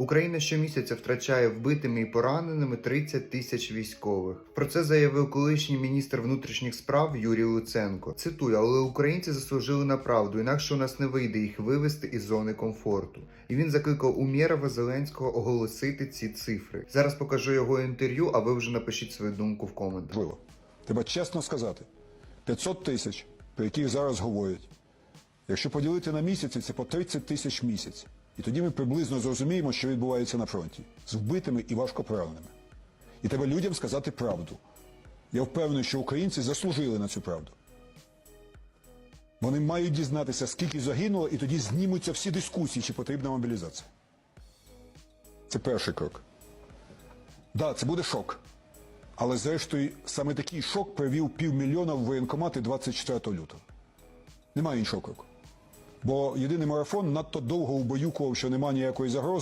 Україна щомісяця втрачає вбитими і пораненими 30 тисяч військових. Про це заявив колишній міністр внутрішніх справ Юрій Луценко. Цитую, але українці заслужили на правду, інакше у нас не вийде їх вивести із зони комфорту. І він закликав Умєрова Зеленського оголосити ці цифри. Зараз покажу його інтерв'ю, а ви вже напишіть свою думку в коментах. Треба чесно сказати, 500 тисяч, про яких зараз говорять, якщо поділити на місяці, це по 30 тисяч місяць. І тоді ми приблизно зрозуміємо, що відбувається на фронті з вбитими і важко пораненими. І треба людям сказати правду. Я впевнений, що українці заслужили на цю правду. Вони мають дізнатися, скільки загинуло, і тоді знімуться всі дискусії, чи потрібна мобілізація. Це перший крок. Так, да, це буде шок. Але зрештою, саме такий шок привів півмільйона в воєнкомати 24 лютого. Немає іншого кроку. Бо єдиний марафон надто довго убаюкував, що немає ніякої загрози.